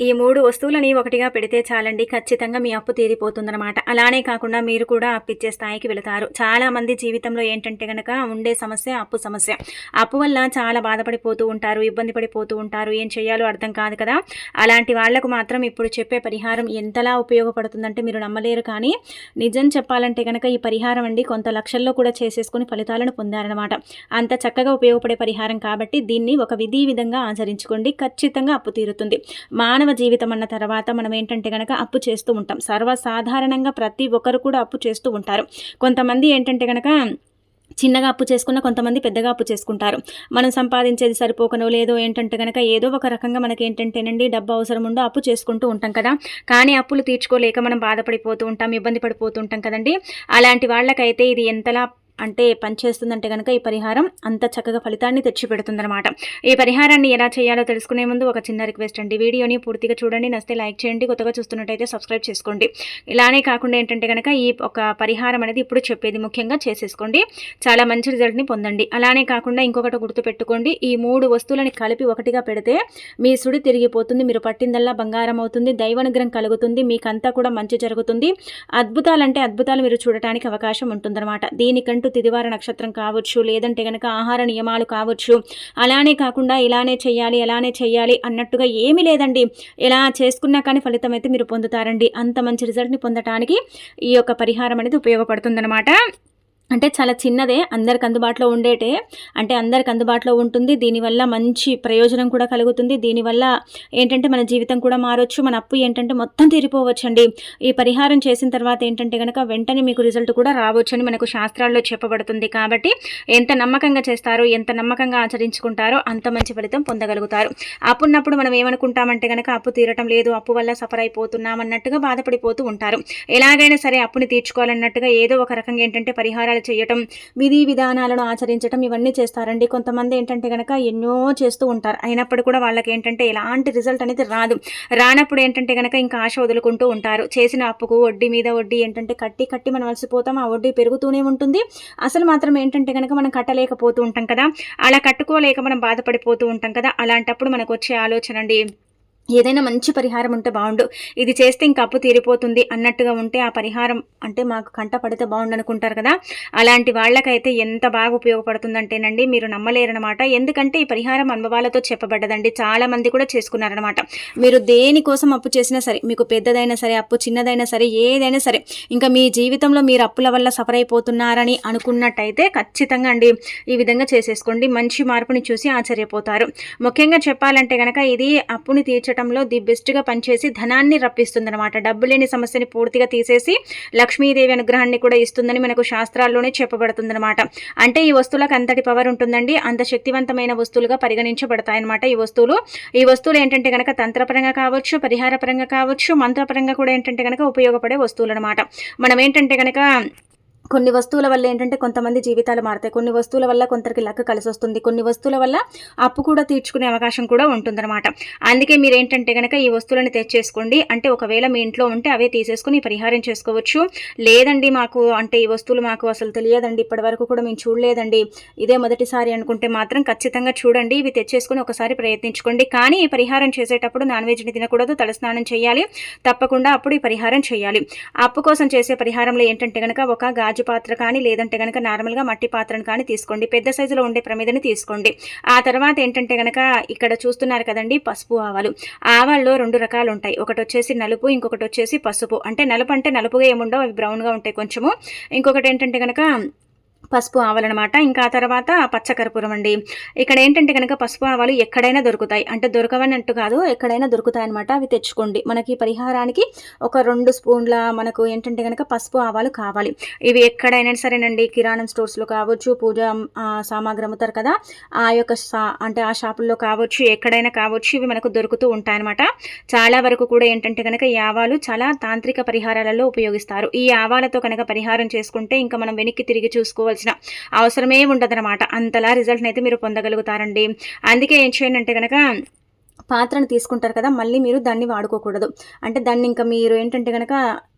ఈ మూడు వస్తువులని ఒకటిగా పెడితే చాలండి ఖచ్చితంగా మీ అప్పు తీరిపోతుందనమాట అలానే కాకుండా మీరు కూడా అప్పిచ్చే స్థాయికి వెళతారు. చాలా మంది జీవితంలో ఏంటంటే గనక ఉండే సమస్య అప్పు సమస్య. అప్పు వల్ల చాలా బాధపడిపోతూ ఉంటారు ఇబ్బంది పడిపోతూ ఉంటారు ఏం చేయాలో అర్థం కాదు కదా. అలాంటి వాళ్ళకు మాత్రం ఇప్పుడు చెప్పే పరిహారం ఎంతలా ఉపయోగపడుతుందంటే మీరు నమ్మలేరు కానీ నిజం చెప్పాలంటే కనుక ఈ పరిహారం అండి కొంత లక్షల్లో కూడా చేసేసుకుని ఫలితాలను పొందారనమాట అంత చక్కగా ఉపయోగపడే పరిహారం కాబట్టి దీన్ని ఒక విధి విధంగా ఆచరించుకోండి. ఖచ్చితంగా అప్పు తీరుతుంది. మానవ మానవ జీవితం అన్న తర్వాత మనం ఏంటంటే కనుక అప్పు చేస్తూ ఉంటాం. సర్వసాధారణంగా ప్రతి ఒక్కరు కూడా అప్పు చేస్తూ ఉంటారు. కొంతమంది ఏంటంటే కనుక చిన్నగా అప్పు చేసుకున్న కొంతమంది పెద్దగా అప్పు చేసుకుంటారు. మనం సంపాదించేది సరిపోకనో లేదో ఏంటంటే కనుక ఏదో ఒక రకంగా మనకి ఏంటంటేనండి డబ్బు అవసరం ఉందో అప్పు చేసుకుంటూ ఉంటాం కదా. కానీ అప్పులు తీర్చుకోలేక మనం బాధపడిపోతూ ఉంటాం ఇబ్బంది పడిపోతూ ఉంటాం కదండి. అలాంటి వాళ్ళకైతే ఇది ఎంతలా అంటే పనిచేస్తుందంటే కనుక ఈ పరిహారం అంత చక్కగా ఫలితాన్ని తెచ్చిపెడుతుందన్నమాట. ఈ పరిహారాన్ని ఎలా చేయాలో తెలుసుకునే ముందు ఒక చిన్న రిక్వెస్ట్ అండి. వీడియోని పూర్తిగా చూడండి నస్తే లైక్ చేయండి కొత్తగా చూస్తున్నట్టయితే సబ్స్క్రైబ్ చేసుకోండి. ఇలానే కాకుండా ఏంటంటే కనుక ఈ ఒక పరిహారం అనేది ఇప్పుడు చెప్పేది ముఖ్యంగా చేసేసుకోండి. చాలా మంచి రిజల్ట్ని పొందండి. అలానే కాకుండా ఇంకొకటి గుర్తుపెట్టుకోండి. ఈ మూడు వస్తువులని కలిపి ఒకటిగా పెడితే మీ సుడి తిరిగిపోతుంది మీరు పట్టిందల్లా బంగారం అవుతుంది దైవానుగ్రహం కలుగుతుంది మీకంతా కూడా మంచి జరుగుతుంది. అద్భుతాలంటే అద్భుతాలు మీరు చూడటానికి అవకాశం ఉంటుందన్నమాట. దీనికంటూ అంటూ తిదివార నక్షత్రం కావచ్చు లేదంటే గనక ఆహార నియమాలు కావచ్చు. అలానే కాకుండా ఇలానే చేయాలి అలానే చేయాలి అన్నట్టుగా ఏమీ లేదండి. ఎలా చేసుకున్నా కానీ ఫలితం అయితే మీరు పొందుతారండి. అంత మంచి రిజల్ట్ని పొందటానికి ఈ యొక్క పరిహారం అనేది ఉపయోగపడుతుందన్నమాట. అంటే చాలా చిన్నదే అందరికి అందుబాటులో ఉండేటే. అంటే అందరికి అందుబాటులో ఉంటుంది. దీనివల్ల మంచి ప్రయోజనం కూడా కలుగుతుంది. దీనివల్ల ఏంటంటే మన జీవితం కూడా మారొచ్చు. మన అప్పు ఏంటంటే మొత్తం తీరిపోవచ్చండి. ఈ పరిహారం చేసిన తర్వాత ఏంటంటే కనుక వెంటనే మీకు రిజల్ట్ కూడా రావచ్చని మనకు శాస్త్రాల్లో చెప్పబడుతుంది. కాబట్టి ఎంత నమ్మకంగా చేస్తారో ఎంత నమ్మకంగా ఆచరించుకుంటారో అంత మంచి ఫలితం పొందగలుగుతారు. అప్పున్నప్పుడు మనం ఏమనుకుంటామంటే కనుక అప్పు తీరటం లేదు అప్పు వల్ల సఫర్ అయిపోతున్నాం అన్నట్టుగా బాధపడిపోతూ ఉంటారు. ఎలాగైనా సరే అప్పుని తీర్చుకోవాలన్నట్టుగా ఏదో ఒక రకంగా ఏంటంటే పరిహారాలు కార్యాలు చేయటం విధి విధానాలను ఆచరించడం ఇవన్నీ చేస్తారండి. కొంతమంది ఏంటంటే కనుక ఎన్నో చేస్తూ ఉంటారు. అయినప్పుడు కూడా వాళ్ళకి ఏంటంటే ఎలాంటి రిజల్ట్ అనేది రాదు. రానప్పుడు ఏంటంటే కనుక ఇంకా ఆశ వదులుకుంటూ ఉంటారు. చేసిన అప్పుకు వడ్డీ మీద వడ్డీ ఏంటంటే కట్టి కట్టి మనం అలసిపోతాం. ఆ వడ్డీ పెరుగుతూనే ఉంటుంది. అసలు మాత్రం ఏంటంటే కనుక మనం కట్టలేకపోతూ ఉంటాం కదా. అలా కట్టుకోలేక మనం బాధపడిపోతూ ఉంటాం కదా. అలాంటప్పుడు మనకు వచ్చే ఆలోచన అండి ఏదైనా మంచి పరిహారం ఉంటే బాగుండు ఇది చేస్తే ఇంకా అప్పు తీరిపోతుంది అన్నట్టుగా ఉంటే ఆ పరిహారం అంటే మాకు కంట పడితే బాగుండు అనుకుంటారు కదా. అలాంటి వాళ్ళకైతే ఎంత బాగా ఉపయోగపడుతుందంటేనండి మీరు నమ్మలేరనమాట ఎందుకంటే ఈ పరిహారం అనుభవాలతో చెప్పబడ్డదండి. చాలా మంది కూడా చేసుకున్నారనమాట మీరు దేనికోసం అప్పు చేసినా సరే మీకు పెద్దదైనా సరే అప్పు చిన్నదైనా సరే ఏదైనా సరే ఇంకా మీ జీవితంలో మీరు అప్పుల వల్ల సఫర్ అయిపోతున్నారని అనుకున్నట్టయితే ఖచ్చితంగా అండి ఈ విధంగా చేసేసుకోండి. మంచి మార్పుని చూసి ఆశ్చర్యపోతారు. ముఖ్యంగా చెప్పాలంటే కనుక ఇది అప్పుని తీర్చడం మార్చడంలో ది బెస్ట్గా పనిచేసి ధనాన్ని రప్పిస్తుందన్నమాట. డబ్బు లేని సమస్యని పూర్తిగా తీసేసి లక్ష్మీదేవి అనుగ్రహాన్ని కూడా ఇస్తుందని మనకు శాస్త్రాల్లోనే చెప్పబడుతుందన్నమాట. అంటే ఈ వస్తువులకు అంతటి పవర్ ఉంటుందండి. అంత శక్తివంతమైన వస్తువులుగా పరిగణించబడతాయన్నమాట ఈ వస్తువులు. ఈ వస్తువులు ఏంటంటే కనుక తంత్రపరంగా కావచ్చు పరిహారపరంగా కావచ్చు మంత్రపరంగా కూడా ఏంటంటే కనుక ఉపయోగపడే వస్తువులు అనమాట మనం ఏంటంటే కనుక కొన్ని వస్తువుల వల్ల ఏంటంటే కొంతమంది జీవితాలు మారుతాయి. కొన్ని వస్తువుల వల్ల కొందరికి లక్క కలిసి వస్తుంది కొన్ని వస్తువుల వల్ల అప్పు కూడా తీర్చుకునే అవకాశం కూడా ఉంటుందన్నమాట. అందుకే మీరు ఏంటంటే కనుక ఈ వస్తువులను తెచ్చేసుకోండి. అంటే ఒకవేళ మీ ఇంట్లో ఉంటే అవే తీసేసుకుని పరిహారం చేసుకోవచ్చు. లేదండి మాకు అంటే ఈ వస్తువులు మాకు అసలు తెలియదండి. ఇప్పటి వరకు కూడా మేము చూడలేదండి. ఇదే మొదటిసారి అనుకుంటే మాత్రం ఖచ్చితంగా చూడండి. ఇవి తెచ్చేసుకుని ఒకసారి ప్రయత్నించుకోండి. కానీ ఈ పరిహారం చేసేటప్పుడు నాన్ వెజ్ని తినకూడదు. తలస్నానం చేయాలి. తప్పకుండా అప్పుడు ఈ పరిహారం చేయాలి. అప్పు కోసం చేసే పరిహారంలో ఏంటంటే కనుక ఒక గాజు గాజు పాత్ర కానీ లేదంటే కనుక నార్మల్గా మట్టి పాత్రను కానీ తీసుకోండి. పెద్ద సైజులో ఉండే ప్రమిదని తీసుకోండి. ఆ తర్వాత ఏంటంటే కనుక ఇక్కడ చూస్తున్నారు కదండి పసుపు ఆవాలు. ఆవాల్లో రెండు రకాలు ఉంటాయి. ఒకటి వచ్చేసి నలుపు ఇంకొకటి వచ్చేసి పసుపు. అంటే నలుపు అంటే నలుపుగా ఏముండవు అవి బ్రౌన్గా ఉంటాయి కొంచెము. ఇంకొకటి ఏంటంటే కనుక పసుపు ఆవాలన్నమాట. ఇంకా తర్వాత పచ్చకర్పూరం అండి. ఇక్కడ ఏంటంటే కనుక పసుపు ఆవాలు ఎక్కడైనా దొరుకుతాయి. అంటే దొరకవన్నట్టు కాదు ఎక్కడైనా దొరుకుతాయి అనమాట అవి తెచ్చుకోండి. మనకి పరిహారానికి ఒక రెండు స్పూన్ల మనకు ఏంటంటే కనుక పసుపు ఆవాలు కావాలి. ఇవి ఎక్కడైనా సరేనండి కిరాణం స్టోర్స్లో కావచ్చు పూజ సామాగ్రి అమ్ముతారు కదా ఆ యొక్క అంటే ఆ షాపుల్లో కావచ్చు ఎక్కడైనా కావచ్చు ఇవి మనకు దొరుకుతూ ఉంటాయన్నమాట. చాలా వరకు కూడా ఏంటంటే కనుక ఈ ఆవాలు చాలా తాంత్రిక పరిహారాలలో ఉపయోగిస్తారు. ఈ ఆవాలతో కనుక పరిహారం చేసుకుంటే ఇంకా మనం వెనక్కి తిరిగి చూసుకోవాలి చేసుకోవాల్సిన అవసరమే ఉండదన్నమాట. అంతలా రిజల్ట్ని అయితే మీరు పొందగలుగుతారండి. అందుకే ఏం చేయండి అంటే కనుక పాత్రను తీసుకుంటారు కదా మళ్ళీ మీరు దాన్ని వాడుకోకూడదు. అంటే దాన్ని ఇంకా మీరు ఏంటంటే కనుక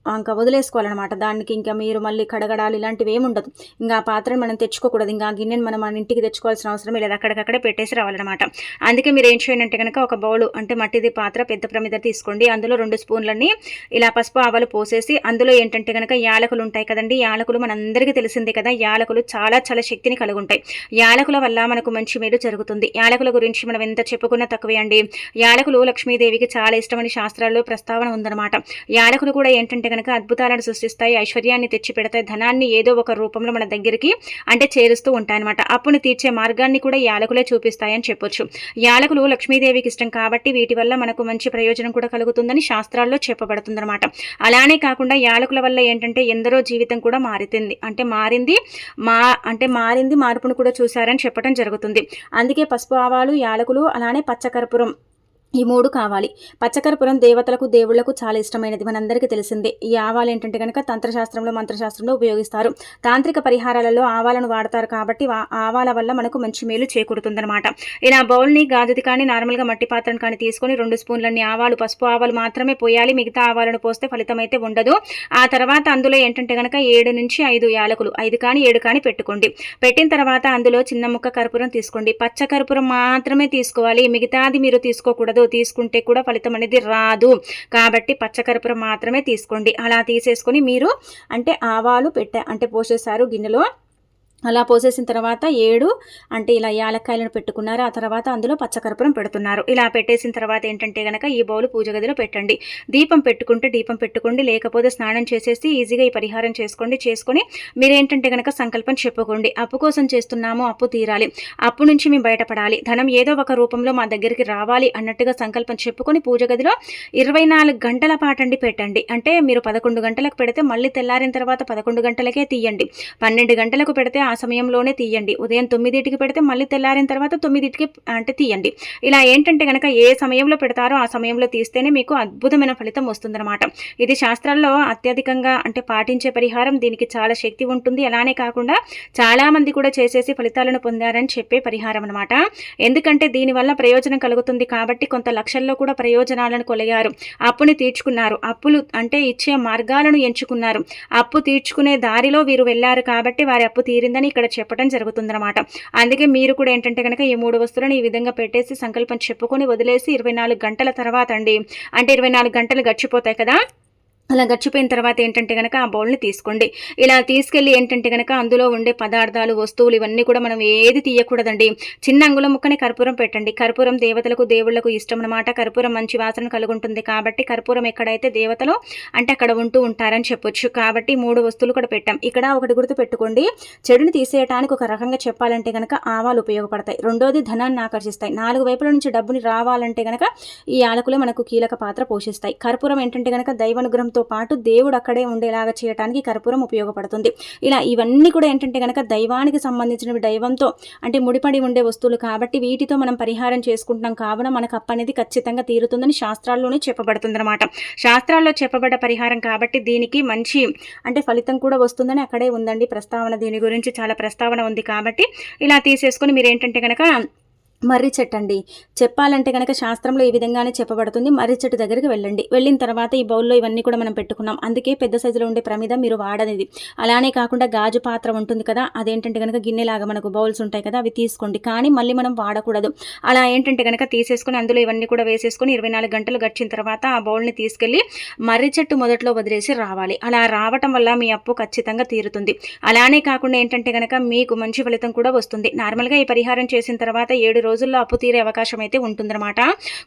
ఇంకా వదిలేసుకోవాలన్నమాట. దానికి ఇంకా మీరు మళ్ళీ కడగడాలు ఇలాంటివి ఏమి ఉండదు. ఇంకా ఆ పాత్రను మనం తెచ్చుకోకూడదు. ఇంకా గిన్నెను గిన్నెని మనం మన ఇంటికి తెచ్చుకోవాల్సిన అవసరం లేదు. అక్కడికక్కడే పెట్టేసి రావాలన్నమాట. అందుకే మీరు ఏం చేయండి అంటే కనుక ఒక బౌల్ అంటే మట్టిది పాత్ర పెద్ద ప్రమిద తీసుకోండి. అందులో రెండు స్పూన్లన్నీ ఇలా పసుపు ఆవాలు పోసేసి అందులో ఏంటంటే కనుక యాలకులు ఉంటాయి కదండి. యాలకులు మనందరికీ తెలిసిందే కదా. యాలకులు చాలా చాలా శక్తిని కలిగి ఉంటాయి యాలకుల వల్ల మనకు మంచి మేలు జరుగుతుంది. యాలకుల గురించి మనం ఎంత చెప్పుకున్నా తక్కువే అండి. యాలకులు లక్ష్మీదేవికి చాలా ఇష్టమని శాస్త్రాల్లో ప్రస్తావన ఉందన్నమాట. యాలకులు కూడా ఏంటంటే కనుక అద్భుతాలను సృష్టిస్తాయి ఐశ్వర్యాన్ని తెచ్చి పెడతాయి ధనాన్ని ఏదో ఒక రూపంలో మన దగ్గరికి అంటే చేరుస్తూ ఉంటాయన్నమాట. అప్పును తీర్చే మార్గాన్ని కూడా యాలకులే చూపిస్తాయని చెప్పొచ్చు. యాలకులు లక్ష్మీదేవికి ఇష్టం కాబట్టి వీటి వల్ల మనకు మంచి ప్రయోజనం కూడా కలుగుతుందని శాస్త్రాల్లో చెప్పబడుతుందన్నమాట. అలానే కాకుండా యాలకుల వల్ల ఏంటంటే ఎందరో జీవితం కూడా మారుతుంది. అంటే మారింది మా అంటే మారింది మార్పును కూడా చూశారని చెప్పడం జరుగుతుంది. అందుకే పసుపు ఆవాలు యాలకులు అలానే పచ్చకర్పూరం ఈ మూడు కావాలి. పచ్చకర్పూరం దేవతలకు దేవుళ్ళకు చాలా ఇష్టమైనది. మనందరికీ తెలిసిందే. ఈ ఆవాలు ఏంటంటే కనుక తంత్రశాస్త్రంలో మంత్రశాస్త్రంలో ఉపయోగిస్తారు. తాంత్రిక పరిహారాలలో ఆవాలను వాడతారు కాబట్టి ఆవాల వల్ల మనకు మంచి మేలు చేకూరుతుందనమాట ఇలా బౌల్ని గాజుది కానీ నార్మల్గా మట్టి పాత్రను కానీ తీసుకొని రెండు స్పూన్లన్నీ ఆవాలు పసుపు ఆవాలు మాత్రమే పోయాలి. మిగతా ఆవాలను పోస్తే ఫలితం అయితే ఉండదు. ఆ తర్వాత అందులో ఏంటంటే కనుక ఏడు నుంచి ఐదు యాలకులు ఐదు కానీ ఏడు కానీ పెట్టుకోండి. పెట్టిన తర్వాత అందులో చిన్న ముక్క కర్పూరం తీసుకోండి. పచ్చ కర్పూరం మాత్రమే తీసుకోవాలి. మిగతాది మీరు తీసుకోకూడదు. ఉండదు తీసుకుంటే కూడా ఫలితం అనేది రాదు. కాబట్టి పచ్చకర్పూరం మాత్రమే తీసుకోండి. అలా తీసేసుకొని మీరు అంటే ఆవాలు పెట్టా అంటే పోసేసారు గిన్నెలో. అలా పోసేసిన తర్వాత ఏడు అంటే ఇలా యాలక్కాయలను పెట్టుకున్నారు. ఆ తర్వాత అందులో పచ్చకర్పూరం పెడుతున్నారు. ఇలా పెట్టేసిన తర్వాత ఏంటంటే కనుక ఈ బౌలు పూజ గదిలో పెట్టండి. దీపం పెట్టుకుంటే దీపం పెట్టుకోండి. లేకపోతే స్నానం చేసేసి ఈజీగా ఈ పరిహారం చేసుకోండి. చేసుకొని మీరేంటంటే కనుక సంకల్పం చెప్పుకోండి. అప్పు కోసం చేస్తున్నాము అప్పు తీరాలి. అప్పు నుంచి మేము బయటపడాలి. ధనం ఏదో ఒక రూపంలో మా దగ్గరికి రావాలి అన్నట్టుగా సంకల్పం చెప్పుకొని పూజ గదిలో ఇరవై నాలుగు గంటల పాటండి పెట్టండి. అంటే మీరు పదకొండు గంటలకు పెడితే మళ్ళీ తెల్లారిన తర్వాత పదకొండు గంటలకే తీయండి. పన్నెండు గంటలకు పెడితే ఆ సమయంలోనే తీయండి. ఉదయం తొమ్మిదింటికి పెడితే మళ్ళీ తెల్లారిన తర్వాత తొమ్మిదింటికి అంటే తీయండి. ఇలా ఏంటంటే కనుక ఏ సమయంలో పెడతారో ఆ సమయంలో తీస్తేనే మీకు అద్భుతమైన ఫలితం వస్తుందన్నమాట. ఇది శాస్త్రాల్లో అత్యధికంగా అంటే పాటించే పరిహారం. దీనికి చాలా శక్తి ఉంటుంది. అలానే కాకుండా చాలామంది కూడా చేసేసి ఫలితాలను పొందారని చెప్పే పరిహారం అనమాట ఎందుకంటే దీనివల్ల ప్రయోజనం కలుగుతుంది కాబట్టి కొంత లక్షల్లో కూడా ప్రయోజనాలను కొలగారు అప్పుని తీర్చుకున్నారు. అప్పులు అంటే ఇచ్చే మార్గాలను ఎంచుకున్నారు. అప్పు తీర్చుకునే దారిలో వీరు వెళ్ళారు కాబట్టి వారి అప్పు తీరిందని ఉందని ఇక్కడ చెప్పడం జరుగుతుందన్నమాట. అందుకే మీరు కూడా ఏంటంటే కనుక ఈ మూడు వస్తువులను ఈ విధంగా పెట్టేసి సంకల్పం చెప్పుకొని వదిలేసి ఇరవై గంటల తర్వాత అండి. అంటే ఇరవై గంటలు గడిచిపోతాయి కదా? అలా గడిచిపోయిన తర్వాత ఏంటంటే కనుక ఆ బౌల్ని తీసుకోండి. ఇలా తీసుకెళ్ళి ఏంటంటే కనుక అందులో ఉండే పదార్థాలు వస్తువులు ఇవన్నీ కూడా మనం ఏది తీయకూడదండి. చిన్న అంగుళం ముక్కని కర్పూరం పెట్టండి. కర్పూరం దేవతలకు దేవుళ్ళకు ఇష్టం అనమాట కర్పూరం మంచి వాసన కలుగుంటుంది కాబట్టి కర్పూరం ఎక్కడైతే దేవతలు అంటే అక్కడ ఉంటూ ఉంటారని చెప్పొచ్చు. కాబట్టి మూడు వస్తువులు కూడా పెట్టాం. ఇక్కడ ఒకటి గుర్తు పెట్టుకోండి చెడుని తీసేయటానికి ఒక రకంగా చెప్పాలంటే కనుక ఆవాలు ఉపయోగపడతాయి. రెండోది ధనాన్ని ఆకర్షిస్తాయి. నాలుగు వైపుల నుంచి డబ్బుని రావాలంటే కనుక ఈ ఆలకులు మనకు కీలక పాత్ర పోషిస్తాయి. కర్పూరం ఏంటంటే కనుక దైవానుగ్రహంతో తో పాటు దేవుడు అక్కడే ఉండేలాగా చేయడానికి కర్పూరం ఉపయోగపడుతుంది. ఇలా ఇవన్నీ కూడా ఏంటంటే కనుక దైవానికి సంబంధించినవి దైవంతో అంటే ముడిపడి ఉండే వస్తువులు కాబట్టి వీటితో మనం పరిహారం చేసుకుంటున్నాం. కావున మనకు అప్ప అనేది ఖచ్చితంగా తీరుతుందని శాస్త్రాల్లోనే చెప్పబడుతుంది అనమాట శాస్త్రాల్లో చెప్పబడ్డ పరిహారం కాబట్టి దీనికి మంచి అంటే ఫలితం కూడా వస్తుందని అక్కడే ఉందండి ప్రస్తావన. దీని గురించి చాలా ప్రస్తావన ఉంది కాబట్టి ఇలా తీసేసుకొని మీరు ఏంటంటే కనుక మర్రి చెట్టు అండి. చెప్పాలంటే కనుక శాస్త్రంలో ఈ విధంగానే చెప్పబడుతుంది. మర్రి చెట్టు దగ్గరికి వెళ్ళండి. వెళ్ళిన తర్వాత ఈ బౌల్లో ఇవన్నీ కూడా మనం పెట్టుకున్నాం. అందుకే పెద్ద సైజులో ఉండే ప్రమిద మీరు వాడనిది. అలానే కాకుండా గాజు పాత్ర ఉంటుంది కదా అదేంటంటే కనుక గిన్నెలాగా మనకు బౌల్స్ ఉంటాయి కదా అవి తీసుకోండి. కానీ మళ్ళీ మనం వాడకూడదు. అలా ఏంటంటే కనుక తీసేసుకొని అందులో ఇవన్నీ కూడా వేసేసుకొని ఇరవై గంటలు గడిచిన తర్వాత ఆ బౌల్ని తీసుకెళ్ళి మర్రి చెట్టు మొదట్లో వదిలేసి రావాలి. అలా రావటం వల్ల మీ అప్పు ఖచ్చితంగా తీరుతుంది. అలానే కాకుండా ఏంటంటే కనుక మీకు మంచి ఫలితం కూడా వస్తుంది. నార్మల్గా ఈ పరిహారం చేసిన తర్వాత ఏడు రోజుల్లో అప్పు తీరే అవకాశం అయితే ఉంటుందన్నమాట.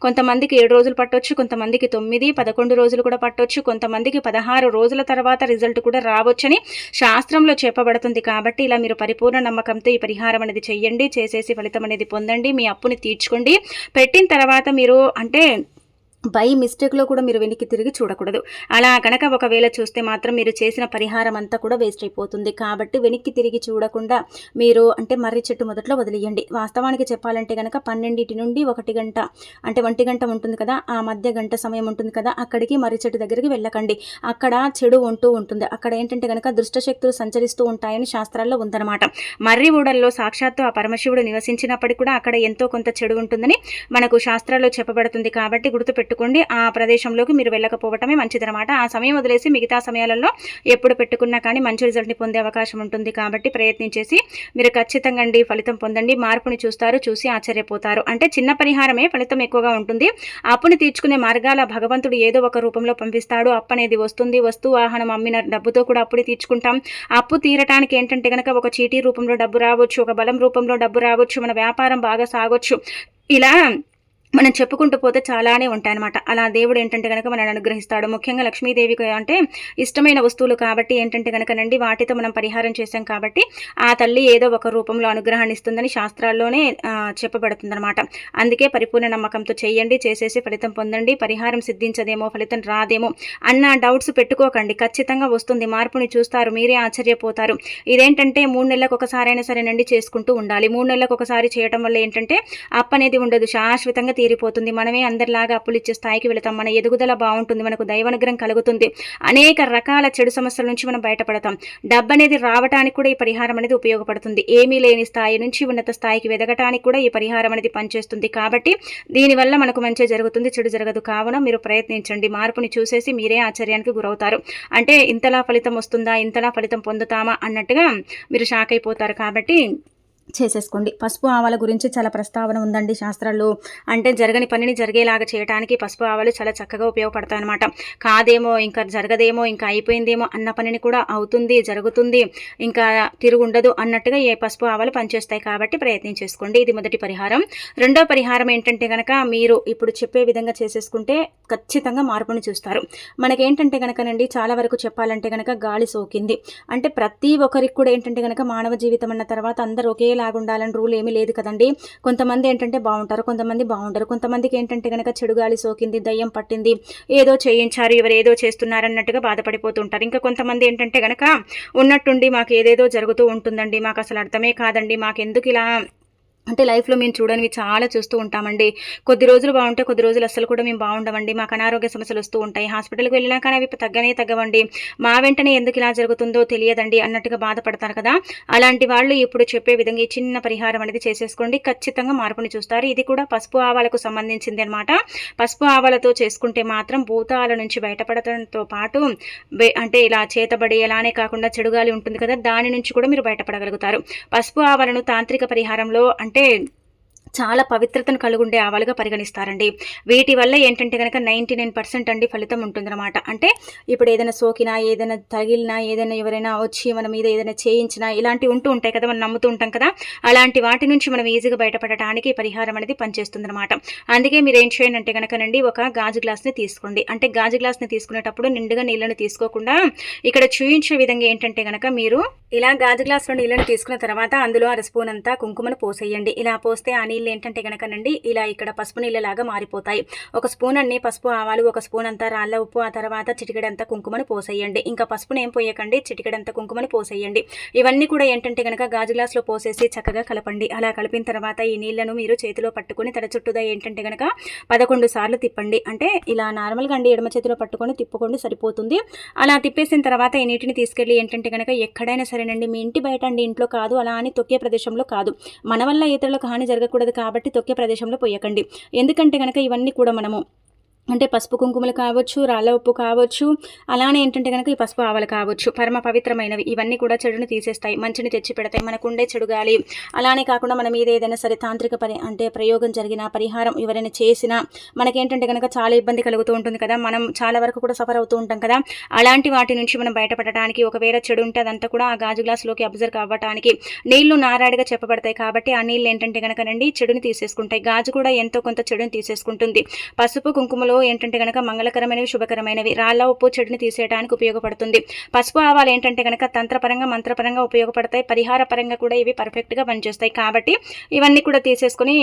కొంతమందికి ఏడు రోజులు పట్టొచ్చు కొంతమందికి తొమ్మిది పదకొండు రోజులు కూడా పట్టొచ్చు కొంతమందికి పదహారు రోజుల తర్వాత రిజల్ట్ కూడా రావచ్చని శాస్త్రంలో చెప్పబడుతుంది. కాబట్టి ఇలా మీరు పరిపూర్ణ నమ్మకంతో ఈ పరిహారం అనేది చెయ్యండి చేసేసి ఫలితం అనేది పొందండి మీ అప్పుని తీర్చుకోండి. పెట్టిన తర్వాత మీరు అంటే బై మిస్టేక్లో కూడా మీరు వెనక్కి తిరిగి చూడకూడదు. అలా కనుక ఒకవేళ చూస్తే మాత్రం మీరు చేసిన పరిహారం అంతా కూడా వేస్ట్ అయిపోతుంది. కాబట్టి వెనక్కి తిరిగి చూడకుండా మీరు అంటే మర్రి చెట్టు మొదట్లో వదిలేయండి. వాస్తవానికి చెప్పాలంటే కనుక పన్నెండింటి నుండి ఒకటి గంట అంటే ఒంటి గంట ఉంటుంది కదా ఆ మధ్య గంట సమయం ఉంటుంది కదా అక్కడికి మర్రి చెట్టు దగ్గరికి వెళ్ళకండి. అక్కడ చెడు ఉంటూ ఉంటుంది. అక్కడ ఏంటంటే కనుక దుష్టశక్తులు సంచరిస్తూ ఉంటాయని శాస్త్రాల్లో ఉందన్నమాట. మర్రి ఊడల్లో సాక్షాత్తు ఆ పరమశివుడు నివసించినప్పటికీ కూడా అక్కడ ఎంతో కొంత చెడు ఉంటుందని మనకు శాస్త్రాల్లో చెప్పబడుతుంది. కాబట్టి గుర్తుపెట్టు పెట్టుకోండి. ఆ ప్రదేశంలోకి మీరు వెళ్ళకపోవటమే మంచిదనమాట ఆ సమయం వదిలేసి మిగతా సమయాలలో ఎప్పుడు పెట్టుకున్నా కానీ మంచి రిజల్ట్ని పొందే అవకాశం ఉంటుంది కాబట్టి ప్రయత్నించేసి మీరు ఖచ్చితంగా అండి ఫలితం పొందండి. మార్పుని చూస్తారు చూసి ఆశ్చర్యపోతారు. అంటే చిన్న పరిహారమే ఫలితం ఎక్కువగా ఉంటుంది. అప్పుని తీర్చుకునే మార్గాల భగవంతుడు ఏదో ఒక రూపంలో పంపిస్తాడు. అప్పు అనేది వస్తుంది. వస్తు వాహనం అమ్మిన డబ్బుతో కూడా అప్పుని తీర్చుకుంటాం. అప్పు తీరటానికి ఏంటంటే కనుక ఒక చీటీ రూపంలో డబ్బు రావచ్చు ఒక బలం రూపంలో డబ్బు రావచ్చు మన వ్యాపారం బాగా సాగొచ్చు. ఇలా మనం చెప్పుకుంటూ పోతే చాలానే ఉంటాయన్నమాట. అలా దేవుడు ఏంటంటే కనుక మనల్ని అనుగ్రహిస్తాడు. ముఖ్యంగా లక్ష్మీదేవికి అంటే ఇష్టమైన వస్తువులు కాబట్టి ఏంటంటే కనుకనండి వాటితో మనం పరిహారం చేసాం కాబట్టి ఆ తల్లి ఏదో ఒక రూపంలో అనుగ్రహాన్ని ఇస్తుందని శాస్త్రాల్లోనే చెప్పబడుతుందన్నమాట. అందుకే పరిపూర్ణ నమ్మకంతో చేయండి చేసేసి ఫలితం పొందండి. పరిహారం సిద్ధించదేమో ఫలితం రాదేమో అన్న డౌట్స్ పెట్టుకోకండి. ఖచ్చితంగా వస్తుంది. మార్పుని చూస్తారు. మీరే ఆశ్చర్యపోతారు. ఇదేంటంటే మూడు నెలలకు ఒకసారైనా సరేనండి చేసుకుంటూ ఉండాలి. మూడు నెలలకు ఒకసారి చేయడం వల్ల ఏంటంటే అప్పనేది ఉండదు. శాశ్వతంగా తీరిపోతుంది. మనమే అందరిలాగా అప్పులు ఇచ్చే స్థాయికి వెళతాం. మన ఎదుగుదల బాగుంటుంది. మనకు దైవానుగ్రహం కలుగుతుంది. అనేక రకాల చెడు సమస్యల నుంచి మనం బయటపడతాం. డబ్బు అనేది రావడానికి కూడా ఈ పరిహారం అనేది ఉపయోగపడుతుంది. ఏమీ లేని స్థాయి నుంచి ఉన్నత స్థాయికి వెదగటానికి కూడా ఈ పరిహారం అనేది పనిచేస్తుంది. కాబట్టి దీనివల్ల మనకు మంచి జరుగుతుంది చెడు జరగదు. కావున మీరు ప్రయత్నించండి. మార్పుని చూసేసి మీరే ఆశ్చర్యానికి గురవుతారు. అంటే ఇంతలా ఫలితం వస్తుందా ఇంతలా ఫలితం పొందుతామా అన్నట్టుగా మీరు షాక్ అయిపోతారు. కాబట్టి చేసేసుకోండి. పసుపు ఆవాల గురించి చాలా ప్రస్తావన ఉందండి శాస్త్రాల్లో. అంటే జరగని పనిని జరిగేలాగా చేయడానికి పసుపు ఆవాలు చాలా చక్కగా ఉపయోగపడతాయి అనమాట కాదేమో ఇంకా జరగదేమో ఇంకా అయిపోయిందేమో అన్న పనిని కూడా అవుతుంది జరుగుతుంది. ఇంకా తిరుగుండదు అన్నట్టుగా ఏ పసుపు ఆవాలు పనిచేస్తాయి కాబట్టి ప్రయత్నం చేసుకోండి. ఇది మొదటి పరిహారం. రెండో పరిహారం ఏంటంటే కనుక మీరు ఇప్పుడు చెప్పే విధంగా చేసేసుకుంటే ఖచ్చితంగా మార్పును చూస్తారు. మనకేంటంటే కనుకనండి చాలా వరకు చెప్పాలంటే కనుక గాలి సోకింది. అంటే ప్రతి ఒక్కరికి కూడా ఏంటంటే కనుక మానవ జీవితం అన్న తర్వాత అందరూ ఒకేలా లాగా ఉండాలని రూల్ ఏమీ లేదు కదండి. కొంతమంది ఏంటంటే బాగుంటారు కొంతమంది బాగుంటారు కొంతమందికి ఏంటంటే కనుక చెడు గాలి సోకింది దయ్యం పట్టింది ఏదో చేయించారు ఎవరు ఏదో చేస్తున్నారు అన్నట్టుగా బాధపడిపోతుంటారు. ఇంకా కొంతమంది ఏంటంటే కనుక ఉన్నట్టుండి మాకు ఏదేదో జరుగుతూ ఉంటుందండి. మాకు అసలు అర్థమే కాదండి. మాకు ఎందుకు ఇలా అంటే లైఫ్లో మేము చూడనివి చాలా చూస్తూ ఉంటామండి. కొద్ది రోజులు బాగుంటే కొద్ది రోజులు అస్సలు కూడా మేము బాగుండవండి. మాకు అనారోగ్య సమస్యలు వస్తూ ఉంటాయి. హాస్పిటల్కి వెళ్ళినా కానీ అవి తగ్గనే తగ్గవండి. మా వెంటనే ఎందుకు ఇలా జరుగుతుందో తెలియదండి అన్నట్టుగా బాధపడతారు కదా. అలాంటి వాళ్ళు ఇప్పుడు చెప్పే విధంగా ఈ చిన్న పరిహారం అనేది చేసేసుకోండి. ఖచ్చితంగా మార్పుని చూస్తారు. ఇది కూడా పసుపు ఆవాలకు సంబంధించింది అనమాట పసుపు ఆవాలతో చేసుకుంటే మాత్రం భూతాల నుంచి బయటపడటంతో పాటు అంటే ఇలా చేతబడి ఎలానే కాకుండా చెడుగాలి ఉంటుంది కదా. దాని నుంచి కూడా మీరు బయటపడగలుగుతారు. పసుపు ఆవాలను తాంత్రిక పరిహారంలో అంటే చాలా పవిత్రతను కలుగుండే ఆవాలుగా పరిగణిస్తారండి. వీటి వల్ల ఏంటంటే కనుక నైంటీ నైన్ పర్సెంట్ అండి ఫలితం ఉంటుందన్నమాట. అంటే ఇప్పుడు ఏదైనా సోకినా ఏదైనా తగిలినా ఏదైనా ఎవరైనా వచ్చి మన మీద ఏదైనా చేయించినా ఇలాంటివి ఉంటూ ఉంటాయి కదా మనం నమ్ముతూ ఉంటాం కదా అలాంటి వాటి నుంచి మనం ఈజీగా బయటపడటానికి పరిహారం అనేది పనిచేస్తుందన్నమాట. అందుకే మీరు ఏం చేయండి అంటే కనుకనండి ఒక గాజు గ్లాస్ని తీసుకోండి. అంటే గాజు గ్లాస్ని తీసుకునేటప్పుడు నిండుగా నీళ్ళని తీసుకోకుండా ఇక్కడ చూయించే విధంగా ఏంటంటే కనుక మీరు ఇలా గాజు గ్లాస్లో నీళ్ళని తీసుకున్న తర్వాత అందులో అర స్పూన్ అంతా కుంకుమను పోసేయండి. ఇలా పోస్తే ఆ నీళ్ళు ఏంటంటే కనుకనండి ఇలా ఇక్కడ పసుపు నీళ్ళలాగా మారిపోతాయి. ఒక స్పూన్ అన్ని పసుపు ఆవాలు ఒక స్పూన్ అంతా రాళ్ళ ఉప్పు ఆ తర్వాత చిటికెడంతా కుంకుమని పోసేయండి. ఇంకా పసుపును ఏం పోయకండి చిటికెడంతా కుంకుమను పోసేయండి. ఇవన్నీ కూడా ఏంటంటే కనుక గాజు గ్లాస్లో పోసేసి చక్కగా కలపండి. అలా కలిపిన తర్వాత ఈ నీళ్ళను మీరు చేతిలో పట్టుకొని తడ చుట్టూదా ఏంటంటే కనుక పదకొండు సార్లు తిప్పండి. అంటే ఇలా నార్మల్గా అండి ఎడమ చేతిలో పట్టుకొని తిప్పుకోండి సరిపోతుంది. అలా తిప్పేసిన తర్వాత ఈ నీటిని తీసుకెళ్ళి ఏంటంటే కనుక ఎక్కడైనా సరేనండి మీ ఇంటి బయట అండి ఇంట్లో కాదు అలా అని తొక్కే ప్రదేశంలో కాదు. మన వల్ల ఇతరులకు హాని జరగకూడదు కాబట్టి తొక్కే ప్రదేశంలో పోయకండి ఎందుకంటే కనుక ఇవన్నీ కూడా మనము అంటే పసుపు కుంకుమలు కావచ్చు రాళ్ళ ఉప్పు కావచ్చు అలానే ఏంటంటే కనుక ఈ పసుపు ఆవలు కావచ్చు. పరమ పవిత్రమైనవి. ఇవన్నీ కూడా చెడుని తీసేస్తాయి మంచిని తెచ్చి పెడతాయి మనకుండే చెడు గాలి అలానే కాకుండా మన మీద ఏదైనా సరే తాంత్రిక పరి అంటే ప్రయోగం జరిగిన పరిహారం ఎవరైనా చేసినా మనకేంటంటే కనుక చాలా ఇబ్బంది కలుగుతూ ఉంటుంది కదా. మనం చాలా వరకు కూడా సఫర్ అవుతూ ఉంటాం కదా. అలాంటి వాటి నుంచి మనం బయటపడటానికి ఒకవేళ చెడు ఉంటే అదంతా కూడా ఆ గాజు గ్లాసులోకి అబ్జర్వ్ అవ్వటానికి నీళ్ళు నారాడిగా చెప్పబడతాయి కాబట్టి ఆ నీళ్ళు ఏంటంటే కనుక రండి చెడుని తీసేసుకుంటాయి. గాజు కూడా ఎంతో కొంత చెడుని తీసేసుకుంటుంది. పసుపు కుంకుమలు ఏంటంటే కనుక మంగళకరమైనవి శుభకరమైనవి. రాళ్ళ ఉప్పు చెడుని తీసేయడానికి ఉపయోగపడుతుంది. పసుపు ఆవాలు ఏంటంటే కనుక తంత్రపరంగా మంత్రపరంగా ఉపయోగపడతాయి. పరిహార పరంగా కూడా ఇవి పర్ఫెక్ట్గా పనిచేస్తాయి. కాబట్టి ఇవన్నీ కూడా తీసేసుకొని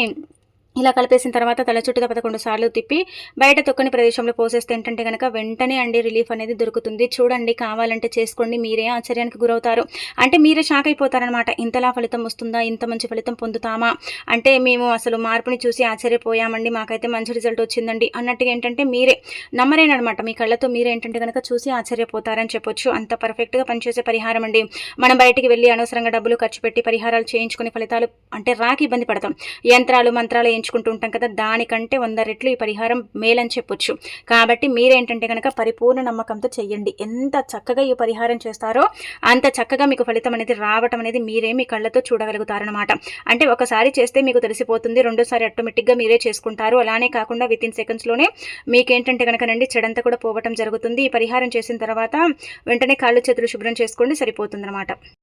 ఇలా కలిపేసిన తర్వాత తల చుట్టూ పదకొండు సార్లు తిప్పి బయట తొక్కని ప్రదేశంలో పోసేస్తే ఏంటంటే కనుక వెంటనే అండి రిలీఫ్ అనేది దొరుకుతుంది. చూడండి కావాలంటే చేసుకోండి మీరే ఆశ్చర్యానికి గురవుతారు. అంటే మీరే షాక్ అయిపోతారనమాట ఇంతలా ఫలితం వస్తుందా? ఇంత మంచి ఫలితం పొందుతామా? అంటే మేము అసలు మార్పుని చూసి ఆశ్చర్యపోయామండి మాకైతే మంచి రిజల్ట్ వచ్చిందండి అన్నట్టుగా ఏంటంటే మీరే నమ్మరేనమాట మీ కళ్ళతో మీరే ఏంటంటే కనుక చూసి ఆశ్చర్యపోతారని చెప్పొచ్చు. అంత పర్ఫెక్ట్గా పనిచేసే పరిహారం అండి. మనం బయటికి వెళ్ళి అనవసరంగా డబ్బులు ఖర్చు పెట్టి పరిహారాలు చేయించుకునే ఫలితాలు అంటే రాకి ఇబ్బంది పడతాం. యంత్రాలు మంత్రాలు చేయించుకుంటూ ఉంటాం కదా దానికంటే వంద రెట్లు ఈ పరిహారం మేలని చెప్పొచ్చు. కాబట్టి మీరేంటంటే కనుక పరిపూర్ణ నమ్మకంతో చెయ్యండి. ఎంత చక్కగా ఈ పరిహారం చేస్తారో అంత చక్కగా మీకు ఫలితం అనేది రావటం అనేది మీరే మీ కళ్ళతో చూడగలుగుతారనమాట అంటే ఒకసారి చేస్తే మీకు తెలిసిపోతుంది రెండోసారి ఆటోమేటిక్గా మీరే చేసుకుంటారు. అలానే కాకుండా విత్ ఇన్ సెకండ్స్లోనే మీకేంటంటే కనుక నండి చెడంతా కూడా పోవటం జరుగుతుంది. ఈ పరిహారం చేసిన తర్వాత వెంటనే కాళ్ళు చేతులు శుభ్రం చేసుకోండి సరిపోతుంది